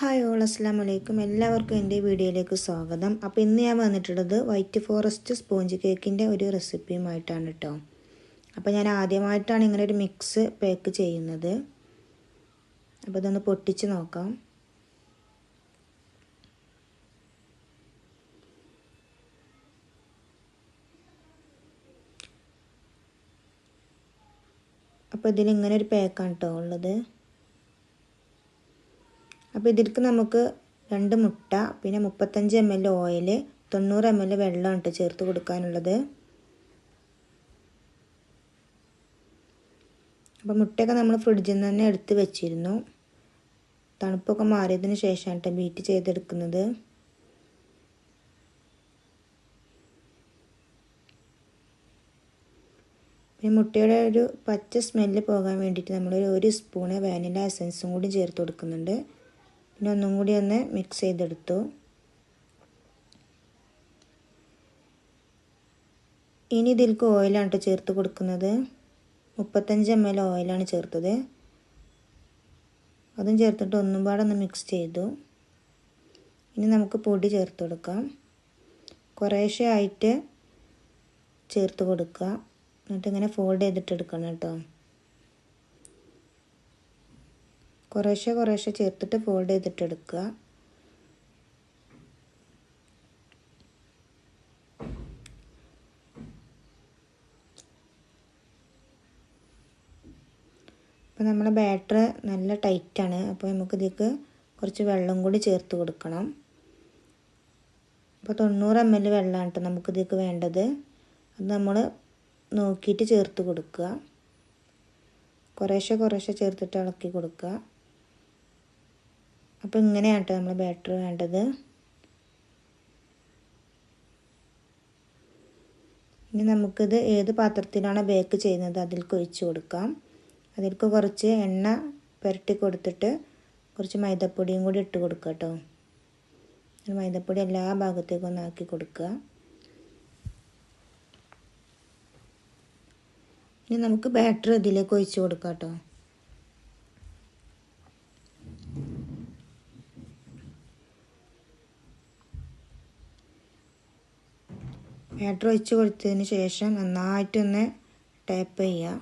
Hi all അസ്സാം വലൈക്കും എല്ലാവർക്കും എന്റെ വീഡിയോയിലേക്ക് സ്വാഗതം. അപ്പോൾ ഇന്ന് ഞാൻ വന്നിട്ടുള്ളത് വൈറ്റ് ഫോറസ്റ്റ് സ്പോഞ്ച് കേക്കിന്റെ ഒരു റെസിപ്പിയുമായിട്ടാണ് കേട്ടോ. അപ്പോൾ ഞാൻ ആദ്യമായിട്ടാണ് ഇങ്ങനെ ഒരു മിക്സ് പാക്ക് ചെയ്യുന്നത്. അപ്പോൾ ഇതൊന്ന് പൊട്ടിച്ച് നോക്കാം. അപ്പോൾ ഇതിലിങ്ങനെ ഒരു പാക്കാണ് കേട്ടോ ഉള്ളത്. അപ്പോൾ ഇതിലേക്ക് നമുക്ക് രണ്ട് മുട്ട പിന്നെ മുപ്പത്തഞ്ച് എം എൽ ഓയിൽ തൊണ്ണൂറ് എം എൽ വെള്ളം ഇട്ട് ചേർത്ത് കൊടുക്കാനുള്ളത്. അപ്പോൾ മുട്ടയൊക്കെ നമ്മൾ ഫ്രിഡ്ജിൽ നിന്ന് തന്നെ എടുത്ത് വെച്ചിരുന്നു. തണുപ്പൊക്കെ മാറിയതിന് ശേഷമാണ് കേട്ടോ ബീറ്റ് ചെയ്തെടുക്കുന്നത്. പിന്നെ മുട്ടയുടെ ഒരു പച്ച സ്മെല്ല് പോകാൻ വേണ്ടിയിട്ട് നമ്മൾ ഒരു സ്പൂണ് വാനില എസൻസും കൂടി ചേർത്ത് കൊടുക്കുന്നുണ്ട്. പിന്നെ ഒന്നും കൂടി ഒന്ന് മിക്സ് ചെയ്തെടുത്തു. ഇനി ഇതിലേക്ക് ഓയിലാണ് ചേർത്ത് കൊടുക്കുന്നത്. മുപ്പത്തഞ്ച് എം എൽ ഓയിലാണ് ചേർത്തത്. അതും ചേർത്തിട്ട് ഒന്നും പാടെ ഒന്ന് മിക്സ് ചെയ്തു. ഇനി നമുക്ക് പൊടി ചേർത്ത് കൊടുക്കാം. കുറേശ്ശെ ആയിട്ട് ചേർത്ത് കൊടുക്കുക. എന്നിട്ട് ഇങ്ങനെ ഫോൾഡ് ചെയ്തിട്ട് എടുക്കണം കേട്ടോ കുറേശ്ശെ കുറേശ്ശെ ചേർത്തിട്ട് ഫോൾഡ് ചെയ്തിട്ട് എടുക്കുക. അപ്പോൾ നമ്മുടെ ബാറ്റർ നല്ല ടൈറ്റാണ് അപ്പോൾ നമുക്കിതിലേക്ക് കുറച്ച് വെള്ളം കൂടി ചേർത്ത് കൊടുക്കണം. അപ്പോൾ തൊണ്ണൂറ് എം എൽ വെള്ളമാണ് കേട്ടോ നമുക്കിതിലേക്ക് വേണ്ടത്. അത് നമ്മൾ നോക്കിയിട്ട് ചേർത്ത് കൊടുക്കുക. കുറേശ്ശെ കുറേശ്ശെ ചേർത്തിട്ട് ഇളക്കി കൊടുക്കുക. അപ്പോൾ ഇങ്ങനെയാണ് കേട്ടോ നമ്മൾ ബാറ്റർ വേണ്ടത്. ഇനി നമുക്കിത് ഏത് പാത്രത്തിലാണ് ബേക്ക് ചെയ്യുന്നത് അതിലേക്ക് ഒഴിച്ച് കൊടുക്കാം. അതിലേക്ക് കുറച്ച് എണ്ണ പുരട്ടി കൊടുത്തിട്ട് കുറച്ച് മൈദപ്പൊടിയും കൂടി ഇട്ട് കൊടുക്കുക കേട്ടോ മൈദപ്പൊടി എല്ലാ ഭാഗത്തേക്കും ഒന്ന് ആക്കി കൊടുക്കുക. ഇനി നമുക്ക് ബാറ്റർ ഇതിലേക്ക് ഒഴിച്ച് കൊടുക്കാം കേട്ടോ ബാറ്റർ ഒഴിച്ച് കൊടുത്തതിന് ശേഷം നന്നായിട്ടൊന്ന് ടാപ്പ് ചെയ്യുക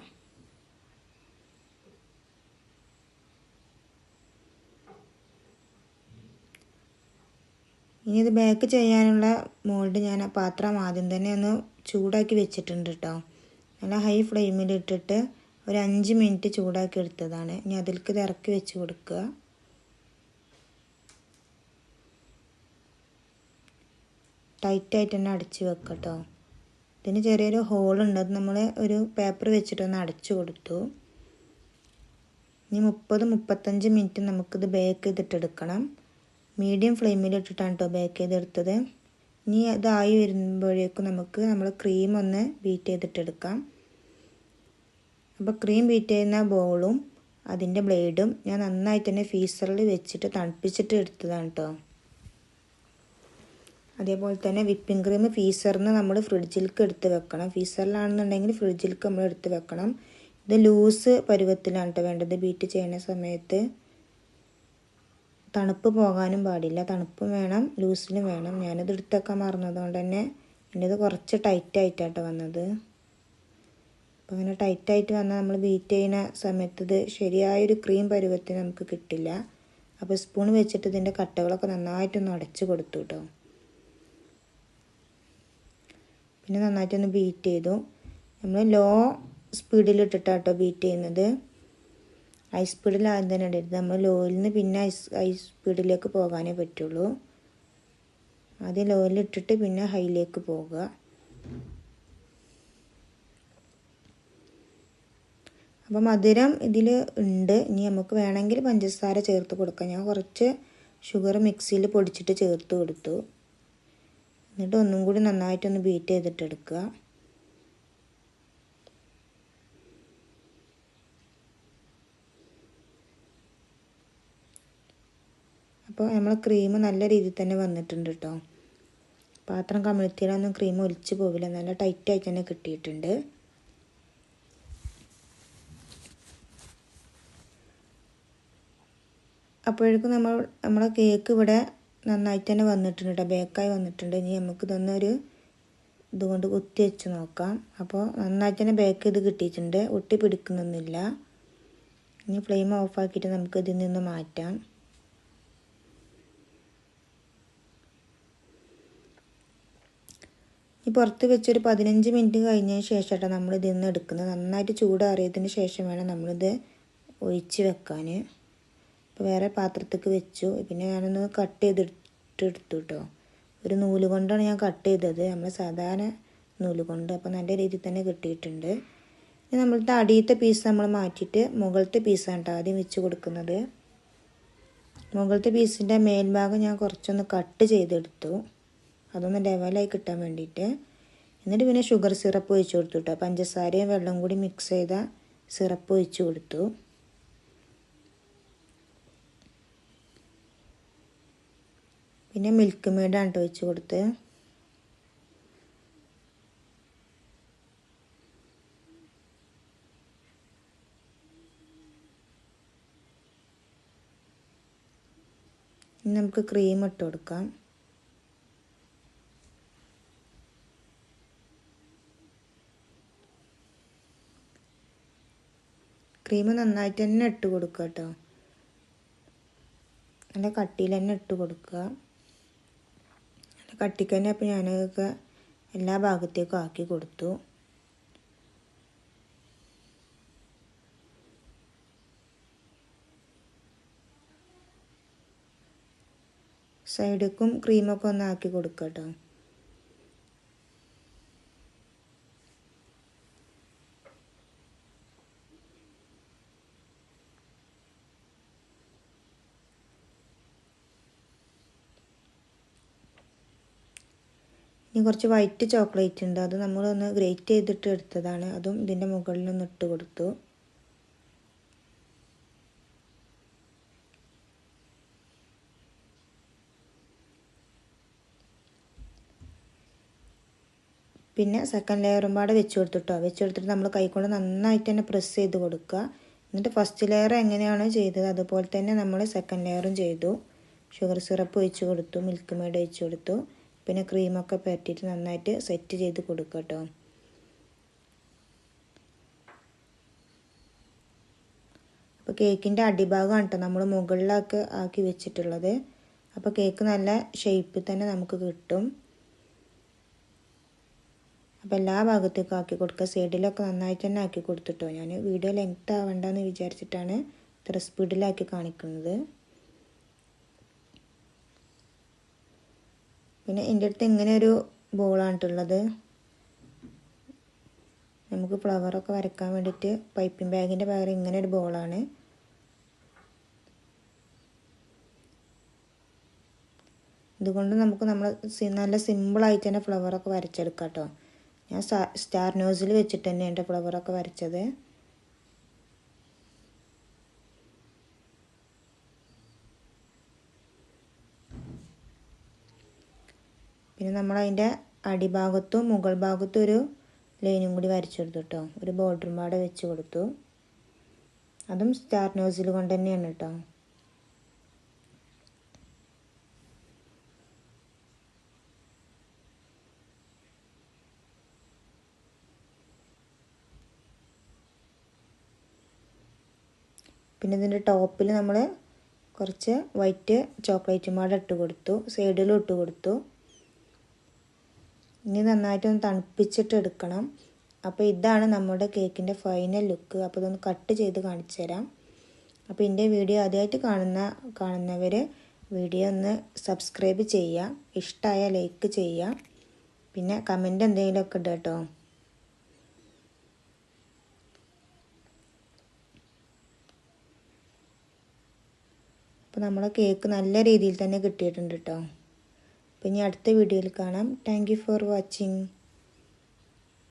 ഇനി ഇത് ബേക്ക് ചെയ്യാനുള്ള മോൾഡ് ഞാൻ ആ പാത്രം ആദ്യം തന്നെ ഒന്ന് ചൂടാക്കി വെച്ചിട്ടുണ്ട് കേട്ടോ നല്ല ഹൈ ഫ്ലെയിമിൽ ഇട്ടിട്ട് ഒരു അഞ്ച് മിനിറ്റ് ചൂടാക്കി എടുത്തതാണ്. ഇനി അതിലേക്ക് ഇത് ഇറക്കി വെച്ച് കൊടുക്കുക. ടൈറ്റായിട്ട് തന്നെ അടച്ച് വെക്കുക കേട്ടോ ഇതിന് ചെറിയൊരു ഹോളുണ്ട്. അത് നമ്മൾ ഒരു പേപ്പർ വെച്ചിട്ടൊന്ന് അടച്ചു കൊടുത്തു. ഇനി മുപ്പത് മുപ്പത്തഞ്ച് മിനിറ്റ് നമുക്കിത് ബേക്ക് ചെയ്തിട്ടെടുക്കണം. മീഡിയം ഫ്ലെയിമിൽ ഇട്ടിട്ടാണ് കേട്ടോ ബേക്ക് ചെയ്തെടുത്തത്. ഇനി ഇതായി വരുമ്പോഴേക്കും നമുക്ക് നമ്മൾ ക്രീം ഒന്ന് ബീറ്റ് ചെയ്തിട്ടെടുക്കാം. അപ്പോൾ ക്രീം ബീറ്റ് ചെയ്യുന്ന ബോളും അതിന്റെ ബ്ലേഡും ഞാൻ നന്നായിട്ട് തന്നെ ഫീസറിൽ വെച്ചിട്ട് തണുപ്പിച്ചിട്ട് എടുത്തതാണ് കേട്ടോ അതേപോലെ തന്നെ വിപ്പിംഗ് ക്രീം ഫീസറിന് നമ്മൾ ഫ്രിഡ്ജിലേക്ക് എടുത്ത് വെക്കണം. ഫീസറിലാണെന്നുണ്ടെങ്കിൽ ഫ്രിഡ്ജിലേക്ക് നമ്മൾ എടുത്ത് വെക്കണം. ഇത് ലൂസ് പരുവത്തിലാണ് കേട്ടോ വേണ്ടത്. ബീറ്റ് ചെയ്യുന്ന സമയത്ത് തണുപ്പ് പോകാനും പാടില്ല. തണുപ്പും വേണം ലൂസിലും വേണം. ഞാനത് എടുത്തൊക്കെ മറന്നതുകൊണ്ട് തന്നെ എന്റെത് കുറച്ച് ടൈറ്റായിട്ടാട്ടോ വന്നത്. അപ്പോൾ അങ്ങനെ ടൈറ്റായിട്ട് വന്നാൽ നമ്മൾ ബീറ്റ് ചെയ്യുന്ന സമയത്ത് ഇത് ശരിയായൊരു ക്രീം പരുവത്തിന് നമുക്ക് കിട്ടില്ല. അപ്പോൾ സ്പൂൺ വെച്ചിട്ട് ഇതിന്റെ കട്ടകളൊക്കെ നന്നായിട്ടൊന്ന് അടച്ചു കൊടുത്തു കേട്ടോ പിന്നെ നന്നായിട്ടൊന്ന് ബീറ്റ് ചെയ്തു. നമ്മൾ ലോ സ്പീഡിൽ ഇട്ടിട്ടാട്ടോ ബീറ്റ് ചെയ്യുന്നത്. ഹൈ സ്പീഡിൽ ആദ്യം തന്നെ ഇടരുത്. നമ്മൾ ലോയിൽ നിന്ന് പിന്നെ ഐസ് ഹൈ സ്പീഡിലേക്ക് പോകാനേ പറ്റുള്ളൂ. ആദ്യം ലോയിൽ ഇട്ടിട്ട് പിന്നെ ഹൈയിലേക്ക് പോകുക അപ്പോൾ മധുരം ഇതിൽ ഉണ്ട്. ഇനി നമുക്ക് വേണമെങ്കിൽ പഞ്ചസാര ചേർത്ത് കൊടുക്കാം. ഞാൻ കുറച്ച് ഷുഗർ മിക്സിയിൽ പൊടിച്ചിട്ട് ചേർത്ത് കൊടുത്തു. എന്നിട്ട് ഒന്നും കൂടി നന്നായിട്ടൊന്ന് ബീറ്റ് ചെയ്തിട്ടെടുക്കുക അപ്പോൾ നമ്മൾ ക്രീം നല്ല രീതിയിൽ തന്നെ വന്നിട്ടുണ്ട് കേട്ടോ പാത്രം കമിഴ്ത്തിയാലൊന്നും ക്രീം ഒലിച്ചു പോവില്ല. നല്ല ടൈറ്റായിട്ട് തന്നെ കിട്ടിയിട്ടുണ്ട്. അപ്പോഴേക്കും നമ്മൾ നമ്മളെ കേക്ക് ഇവിടെ നന്നായിട്ട് തന്നെ വന്നിട്ടുണ്ട് കേട്ടോ. ബേക്കായി വന്നിട്ടുണ്ട്. ഇനി നമുക്ക് ഇതൊന്നൊരു ഇതുകൊണ്ട് കുത്തി വെച്ച് നോക്കാം. അപ്പോൾ നന്നായിട്ട് തന്നെ ബേക്ക് ചെയ്ത് കിട്ടിയിട്ടുണ്ട്. ഒട്ടി പിടിക്കുന്നൊന്നുമില്ല. ഇനി ഫ്ലെയിം ഓഫാക്കിയിട്ട് നമുക്ക് ഇതിൽ നിന്ന് മാറ്റാം. ഈ പുറത്ത് വെച്ചൊരു പതിനഞ്ച് മിനിറ്റ് കഴിഞ്ഞതിന് ശേഷമായിട്ടാണ് നമ്മൾ ഇതിൽ നിന്ന് എടുക്കുന്നത്. നന്നായിട്ട് ചൂടാറിയതിന് ശേഷം വേണം നമ്മളിത് ഒഴിച്ച് വെക്കാൻ. ഇപ്പോൾ വേറെ പാത്രത്തേക്ക് വെച്ചു. പിന്നെ ഞാനൊന്ന് കട്ട് ചെയ്തിട്ട് എടുത്തു കേട്ടോ ഒരു നൂൽ കൊണ്ടാണ് ഞാൻ കട്ട് ചെയ്തത്. നമ്മൾ സാധാരണ നൂൽ കൊണ്ട് അപ്പോൾ നല്ല രീതിയിൽ തന്നെ കിട്ടിയിട്ടുണ്ട്. ഇനി നമ്മളുടെ അടിയത്തെ പീസ് നമ്മൾ മാറ്റിയിട്ട് മുകളിലത്തെ പീസാണ് കേട്ടോ ആദ്യം വെച്ച് കൊടുക്കുന്നത്. മുകളിലത്തെ പീസിന്റെ മേൽഭാഗം ഞാൻ കുറച്ചൊന്ന് കട്ട് ചെയ്തെടുത്തു. അതൊന്ന് ലെവലായി കിട്ടാൻ വേണ്ടിയിട്ട്. എന്നിട്ട് പിന്നെ ഷുഗർ സിറപ്പ് ഒഴിച്ചു കൊടുത്തു കേട്ടോ പഞ്ചസാരയും വെള്ളം കൂടി മിക്സ് ചെയ്ത സിറപ്പ് ഒഴിച്ചു കൊടുത്തു. പിന്നെ മിൽക്ക് മെയ്ഡാണ് കേട്ടോ ഒഴിച്ച് കൊടുത്ത്. ഇനി നമുക്ക് ക്രീം ഇട്ട് കൊടുക്കാം. ക്രീം നന്നായിട്ട് തന്നെ ഇട്ട് കൊടുക്കുക കേട്ടോ നല്ല കട്ടിയിൽ തന്നെ ഇട്ട് കൊടുക്കുക. കട്ടിക്ക് തന്നെ അപ്പോൾ ഞാനതൊക്കെ എല്ലാ ഭാഗത്തേക്കും ആക്കി കൊടുത്തു. സൈഡിക്കും ക്രീമൊക്കെ ഒന്ന് ആക്കി കൊടുക്കാം കേട്ടോ. ഇനി കുറച്ച് വൈറ്റ് ചോക്ലേറ്റ് ഉണ്ട്. അത് നമ്മളൊന്ന് ഗ്രേറ്റ് ചെയ്തിട്ട് എടുത്തതാണ്. അതും ഇതിന്റെ മുകളിൽ ഒന്ന് ഇട്ട് കൊടുത്തു. പിന്നെ സെക്കൻഡ് ലെയറും പാടെ വെച്ച് കൊടുത്തിട്ടോ വെച്ച് കൊടുത്തിട്ട് നമ്മൾ കൈകൊണ്ട് നന്നായിട്ട് തന്നെ പ്രസ് ചെയ്ത് കൊടുക്കുക. എന്നിട്ട് ഫസ്റ്റ് ലെയർ എങ്ങനെയാണ് ചെയ്തത് അതുപോലെ തന്നെ നമ്മൾ സെക്കൻഡ് ലെയറും ചെയ്തു. ഷുഗർ സിറപ്പ് ഒഴിച്ച് കൊടുത്തു മിൽക്ക് മെയ്ഡ് ഒഴിച്ച് കൊടുത്തു. പിന്നെ ക്രീമൊക്കെ പരട്ടിയിട്ട് നന്നായിട്ട് സെറ്റ് ചെയ്ത് കൊടുക്കുക കേട്ടോ അപ്പോൾ കേക്കിന്റെ അടിഭാഗമാണ് കേട്ടോ നമ്മൾ മുകളിലൊക്കെ ആക്കി വെച്ചിട്ടുള്ളത്. അപ്പോൾ കേക്ക് നല്ല ഷേപ്പിൽ തന്നെ നമുക്ക് കിട്ടും. അപ്പോൾ എല്ലാ ഭാഗത്തേക്കും ആക്കി കൊടുക്കുക സൈഡിലൊക്കെ നന്നായിട്ട് തന്നെ ആക്കി കൊടുത്തിട്ടോ ഞാൻ വീഡിയോ ലെങ്ത് ആവണ്ടെന്ന് വിചാരിച്ചിട്ടാണ് ഇത്ര സ്പീഡിലാക്കി കാണിക്കുന്നത്. പിന്നെ എന്റെ അടുത്ത് ഇങ്ങനെ ഒരു ബോളാണിട്ടുള്ളത് നമുക്ക് ഫ്ലവറൊക്കെ വരയ്ക്കാൻ വേണ്ടിയിട്ട് പൈപ്പിംഗ് ബാഗിന്റെ പകരം ഇങ്ങനെ ഒരു ബോളാണ്. ഇതുകൊണ്ട് നമുക്ക് നമ്മൾ നല്ല സിമ്പിളായിട്ട് തന്നെ ഫ്ലവറൊക്കെ വരച്ചെടുക്കാം കേട്ടോ ഞാൻ സ്റ്റാർ നോസിൽ വെച്ചിട്ട് തന്നെ എന്റെ ഫ്ലവറൊക്കെ വരച്ചത്. പിന്നെ നമ്മൾ അതിന്റെ അടിഭാഗത്തും മുകൾ ഭാഗത്തും ഒരു ലൈനും കൂടി വരച്ചെടുത്തു കേട്ടോ ഒരു ബോർഡറും പാടെ വെച്ച് കൊടുത്തു. അതും സ്റ്റാർ നോസിൽ കൊണ്ട് തന്നെയാണ് കേട്ടോ പിന്നെ ഇതിന്റെ ടോപ്പിൽ നമ്മൾ കുറച്ച് വൈറ്റ് ചോക്ലേറ്റും പാടെ ഇട്ട് കൊടുത്തു. സൈഡിലും ഇട്ട് കൊടുത്തു. ഇനി നന്നായിട്ട് ഒന്ന് തണുപ്പിച്ചിട്ട് എടുക്കണം. അപ്പോൾ ഇതാണ് നമ്മുടെ കേക്കിന്റെ ഫൈനൽ ലുക്ക് അപ്പോൾ ഇതൊന്ന് കട്ട് ചെയ്ത് കാണിച്ചു തരാം. അപ്പോൾ എന്റെ വീഡിയോ ആദ്യമായിട്ട് കാണുന്ന കാണുന്നവർ വീഡിയോ ഒന്ന് സബ്സ്ക്രൈബ് ചെയ്യുക ഇഷ്ടമായ ലൈക്ക് ചെയ്യുക പിന്നെ കമന്റ് എന്തെങ്കിലുമൊക്കെ ഇടുക കേട്ടോ. അപ്പോൾ നമ്മുടെ കേക്ക് നല്ല രീതിയിൽ തന്നെ കിട്ടിയിട്ടുണ്ട് കേട്ടോ. അപ്പോൾ ഇനി അടുത്ത വീഡിയോയിൽ കാണാം. Thank for watching